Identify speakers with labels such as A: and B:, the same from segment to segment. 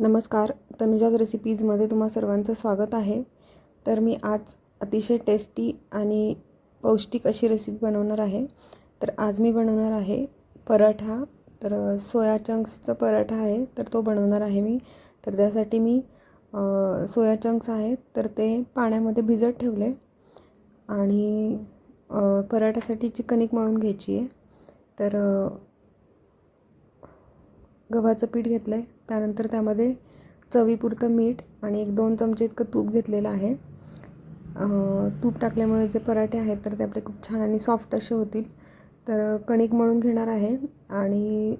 A: नमस्कार तनुजाज रेसिपीजमध्ये तुम्हा सर्वांचं स्वागत आहे. तर मी आज अतिशय टेस्टी आणि पौष्टिक अशी रेसिपी बनवणार आहे. तर आज मी बनवणार आहे पराठा. तर सोया चंक्सचा पराठा आहे तर तो बनवणार आहे मी. तर त्यासाठी मी सोया चंक्स आहेत तर ते पाण्यामध्ये भिजत ठेवले. आणि पराठ्यासाठी चिकन कणिक मळून घ्यायची आहे. तर गव्हाचं पीठ घेतलं आहे त्यानंतर त्यामध्ये चवीपुरतं मीठ आणि एक दोन चमचे इतकं तूप घेतलेलं आहे. तूप टाकल्यामुळे जे पराठे आहेत तर ते आपले खूप छान आणि सॉफ्ट असे होतील. तर कणिक मळून घेणार आहे आणि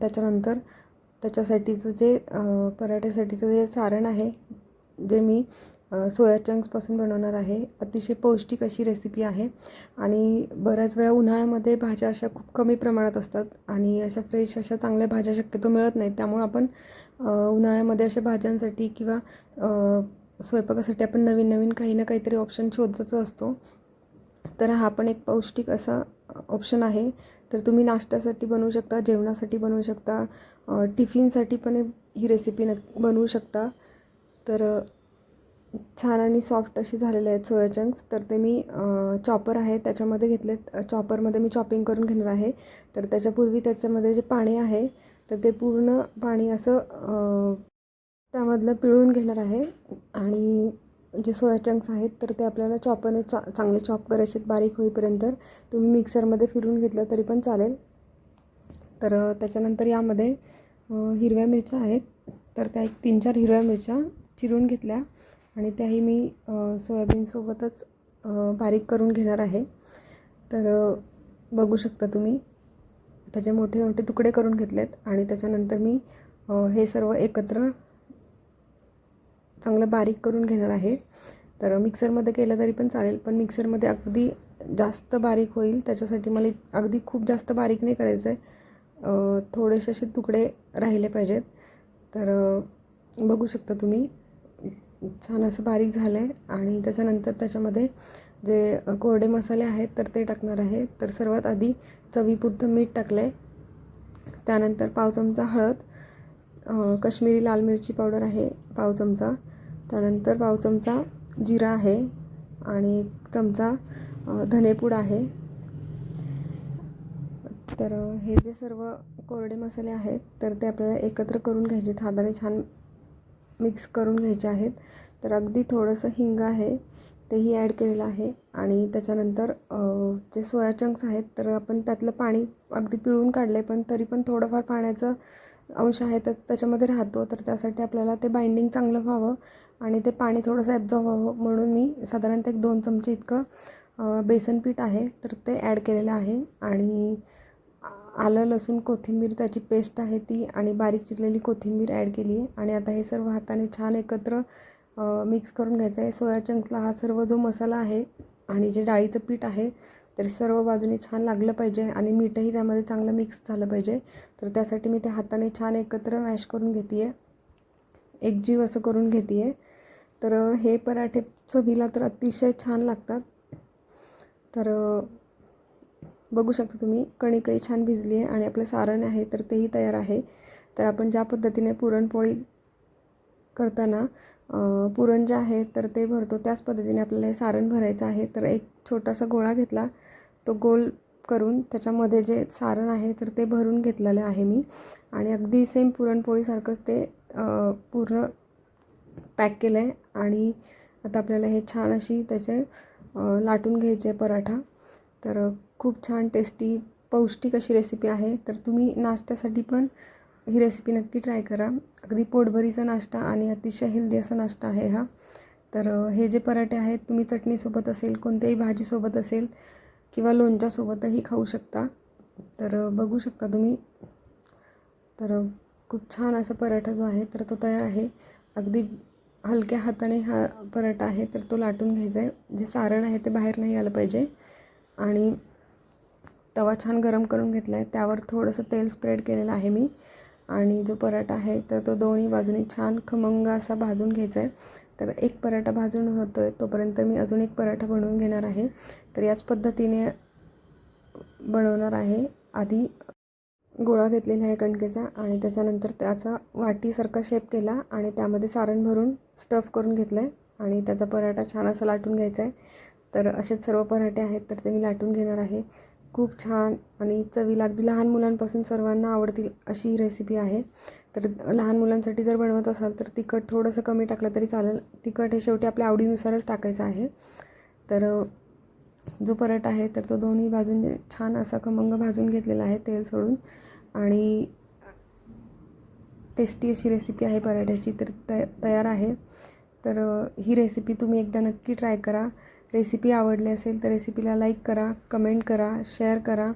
A: त्याच्यानंतर त्याच्यासाठीचं जे पराठ्यासाठीचं जे सारण आहे जे मी सोया चंक्सपासून बनवणार आहे अतिशय पौष्टिक अशी रेसिपी आहे. आणि बऱ्याच वेळा उन्हाळ्यामध्ये भाज्या अशा खूप कमी प्रमाणात असतात आणि अशा फ्रेश अशा चांगल्या भाज्या शक्यतो मिळत नाहीत. त्यामुळे आपण उन्हाळ्यामध्ये अशा भाज्यांसाठी किंवा स्वयंपाकासाठी आपण नवीन नवीन काही ना काहीतरी ऑप्शन शोधतच असतो. तर हा पण एक पौष्टिक असा ऑप्शन आहे. तर तुम्ही नाश्त्यासाठी बनवू शकता जेवणासाठी बनवू शकता टिफिनसाठी पण ही रेसिपी नक्की बनवू शकता. तर छान आणि सॉफ्ट अशी झालेले आहेत सोया चंक्स तर ते मी चॉपर आहे त्याच्यामध्ये घेतलेत चॉपरमध्ये मी चॉपिंग करून घेणार आहे. तर त्याच्यापूर्वी त्याच्यामध्ये जे पाणी आहे तर ते पूर्ण पाणी असं त्यामधलं पिळून घेणार आहे. आणि जे सोया चंक्स आहेत तर ते आपल्याला चॉपरने चा चांगले चॉप करायचे बारीक होईपर्यंत. तुम्ही मिक्सरमध्ये फिरून घेतलं तरी पण चालेल. तर त्याच्यानंतर यामध्ये हिरव्या मिरच्या आहेत. तर त्या एक तीन चार हिरव्या मिरच्या चिरून घेतल्या आणि त्याही मी सोयाबीनसोबतच बारीक करून घेणार आहे. तर बघू शकता तुम्ही त्याचे मोठे मोठे तुकडे करून घेतलेत आणि त्याच्यानंतर मी हे सर्व एकत्र चांगलं बारीक करून घेणार आहे. तर मिक्सरमध्ये केलं तरी पण चालेल पण मिक्सरमध्ये अगदी जास्त बारीक होईल. त्याच्यासाठी मला अगदी खूप जास्त बारीक नाही करायचं आहे थोडेसे असे तुकडे राहिले पाहिजेत. तर बघू शकता तुम्ही. छान असं बारीक झालं आहे आणि त्याच्यानंतर त्याच्यामध्ये जे कोरडे मसाले आहेत तर ते टाकणार आहे. तर सर्वात आधी चवीपुरतं मीठ टाकलं आहे त्यानंतर पाव चमचा हळद कश्मीरी लाल मिरची पावडर आहे पाव चमचा. त्यानंतर पाव चमचा जिरा आहे आणि एक चमचा धनेपूड आहे. तर हे जे सर्व कोरडे मसाले आहेत तर ते आपल्याला एकत्र करून घ्यायचे आहेत. हाताने छान मिक्स करून घ्यायचे आहेत. तर अगदी थोडंसं हिंग आहे तेही ॲड केलेलं आहे आणि त्याच्यानंतर जे सोया चंक्स आहेत तर आपण त्यातलं पाणी अगदी पिळून काढलं आहे पण तरी पण थोडंफार पाण्याचं अंश आहे तर त्याच्यामध्ये राहतो. तर त्यासाठी आपल्याला ते बाइंडिंग चांगलं व्हावं आणि ते पाणी थोडंसं ॲब्झॉर्ब व्हावं. म्हणून मी साधारणतः एक दोन चमचे इतकं बेसन पीठ आहे तर ते ॲड केलेलं आहे आणि आलं लसूण कोथिंबीर त्याची पेस्ट आहे ती आणि बारीक चिरलेली कोथिंबीर ॲड केली आहे. आणि आता हे सर्व हाताने छान एकत्र मिक्स करून घ्यायचं आहे. सोया चंक्सला हा सर्व जो मसाला आहे आणि जे डाळीचं पीठ आहे तर सर्व बाजूने छान लागलं पाहिजे आणि मीठही त्यामध्ये चांगलं मिक्स झालं पाहिजे. तर त्यासाठी मी ते हाताने छान एकत्र मॅश करून घेते आहे एकजीव असं करून घेते आहे तर हे पराठे चवीला तर अतिशय छान लागतात. तर बघू शकता तुम्ही. कणिकही छान भिजली आहे आणि आपलं सारण आहे तर तेही तयार आहे. तर आपण ज्या पद्धतीने पुरणपोळी करताना पुरण जे आहे तर ते भरतो. त्याच पद्धतीने आपल्याला हे सारण भरायचं आहे. तर एक छोटासा गोळा घेतला तो गोल करून त्याच्यामध्ये जे सारण आहे तर ते भरून घेतलेलं आहे मी. आणि अगदी सेम पुरणपोळीसारखंच ते पूर्ण पॅक केलं आहे आणि आता आपल्याला हे छान अशी त्याचे लाटून घ्यायचे पराठा. तर खूप छान टेस्टी पौष्टिक अशी रेसिपी आहे. तर तुम्ही नाश्त्यासाठी पण ही रेसिपी नक्की ट्राय करा. अगदी पोटभरीचा नाश्ता आणि अतिशय हेल्दी असा नाश्ता आहे हा. तर हे जे पराठे आहेत तुम्ही चटणीसोबत असेल कोणत्याही भाजीसोबत असेल किंवा लोणच्यासोबतही खाऊ शकता. तर बघू शकता तुम्ही. तर खूप छान असा पराठा जो आहे तर तो तयार आहे. अगदी हलक्या हाताने हा पराठा आहे तर तो लाटून घ्यायचा आहे. जे सारण आहे ते बाहेर नाही आलं पाहिजे. आणि तवा छान गरम करून घेतला आहे त्यावर थोडंसं तेल स्प्रेड केलेलं आहे मी. आणि जो पराठा आहे तर तो दोन्ही बाजूनी छान खमंग असा भाजून घ्यायचा आहे तर एक पराठा भाजून होतो आहे तोपर्यंत मी अजून एक पराठा बनवून घेणार आहे. तर याच पद्धतीने बनवणार आहे. आधी गोळा घेतलेला आहे कणकेचा आणि त्याच्यानंतर त्याचा वाटीसारखा शेप केला आणि त्यामध्ये सारण भरून स्टफ करून घेतलं आहे आणि त्याचा पराठा छान असा लाटून घ्यायचा आहे तर असेच सर्व पराठे आहेत तर ते मी लाटून घेणार आहे. खूप छान आणि चवीला अगदी लहान मुलांपासून सर्वांना आवडतील अशी ही रेसिपी आहे. तर लहान मुलांसाठी जर बनवत असाल तर तिखट थोडंसं कमी टाकलं तरी चालेल. तिखट हे शेवटी आपल्या आवडीनुसारच टाकायचं आहे. तर जो पराठा आहे तर तो दोन्ही बाजूंनी छान असा खमंग भाजून घेतलेला आहे तेल सोडून. आणि टेस्टी अशी रेसिपी आहे पराठ्याची तर तयार आहे. तर ही रेसिपी तुम्ही एकदा नक्की ट्राय करा. रेसिपी आवडली असेल तर रेसिपीला लाईक करा कमेंट करा शेअर करा.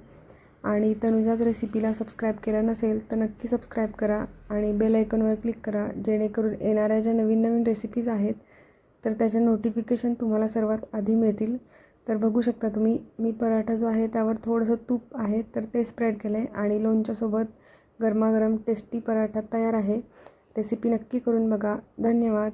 A: आणि तनुजाच रेसिपीला सबस्क्राईब केलं नसेल तर नक्की सबस्क्राईब करा आणि बेल आयकॉनवर क्लिक करा. जेणेकरून येणाऱ्या ज्या नवीन नवीन रेसिपीज आहेत तर त्याच्या नोटिफिकेशन तुम्हाला सर्वात आधी मिळतील. तर बघू शकता तुम्ही मी पराठा जो आहे त्यावर थोडंसं तूप आहे तर ते स्प्रेड केलं आहे आणि लोणच्यासोबत गरमागरम टेस्टी पराठा तयार आहे. रेसिपी नक्की करून बघा. धन्यवाद.